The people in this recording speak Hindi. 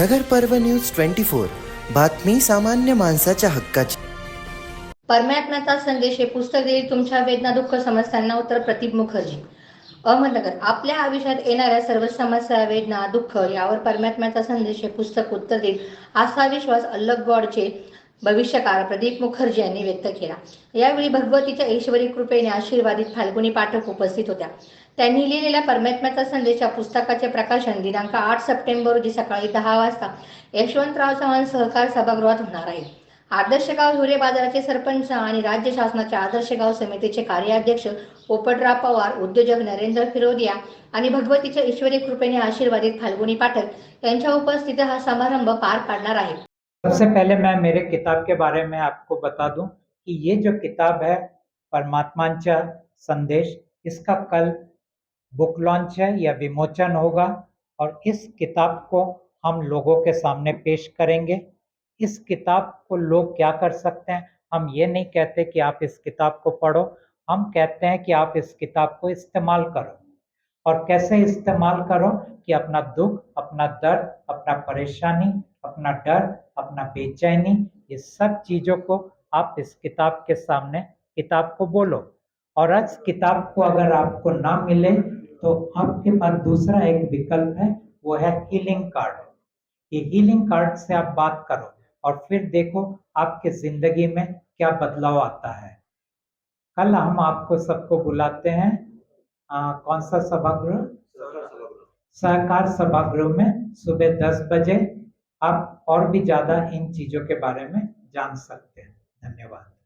नगर पर्व न्यूज ट्वेंटी फोर. बातमी सामान्य माणसाच्या हक्काची. परमात्म्याचा संदेश हे पुस्तक देईल तुमच्या वेदना दुःख समस्यांना उत्तर प्रदीप मुखर्जी. अहमदनगर आपल्या आयुष्यात येणाऱ्या सर्व समस्या वेदना दुःख यावर परमात्म्याचा संदेश हे पुस्तक उत्तर देईल असा विश्वास अल्लग गॉडचे भविष्यकार प्रदीप मुखर्जी यांनी व्यक्त केला. यावेळी भगवतीच्या ईश्वरी कृपेने आशीर्वादित फाल्गुनी पाठक उपस्थित होत्या. त्यांनी लिहिलेल्या परमात्म्याचा संदेश या पुस्तकाचे प्रकाशन दिनांक आठ सप्टेंबर रोजी सकाळी दहा वाजता यशवंतराव चव्हाण सहकार सभागृहात होणार आहे. आदर्श गाव हुरे बाजाराचे सरपंच आणि राज्य शासनाच्या आदर्श गाव समितीचे कार्याध्यक्ष पोपटराव पवार उद्योजक नरेंद्र फिरोदिया आणि भगवतीच्या ईश्वरी कृपेने आशीर्वादित फाल्गुनी पाठक यांच्या उपस्थितीत हा समारंभ पार पाडणार आहे. सबसे पहले मैं मेरे किताब के बारे में आपको बता दूँ कि ये जो किताब है, परमात्मांचा संदेश, इसका कल बुक लॉन्च है या विमोचन होगा और इस किताब को हम लोगों के सामने पेश करेंगे। इस किताब को लोग क्या कर सकते हैं? हम ये नहीं कहते कि आप इस किताब को पढ़ो, हम कहते हैं कि आप इस किताब को इस्तेमाल करो। और कैसे इस्तेमाल करो कि अपना दुख, अपना दर्द, अपना परेशानी अपना डर अपना बेचैनी ये सब चीज़ों को आप इस किताब के सामने किताब को बोलो। और इस किताब को अगर आपको ना मिले तो आपके पास दूसरा एक विकल्प है वो है हीलिंग कार्ड ये हीलिंग कार्ड से आप बात करो और फिर देखो आपके ज़िंदगी में क्या बदलाव आता है। कल हम आपको सबको बुलाते हैं आ, कौन सा सभागृह। सहकार सभागृह में सुबह दस बजे आप और भी ज़्यादा इन चीज़ों के बारे में जान सकते हैं। धन्यवाद।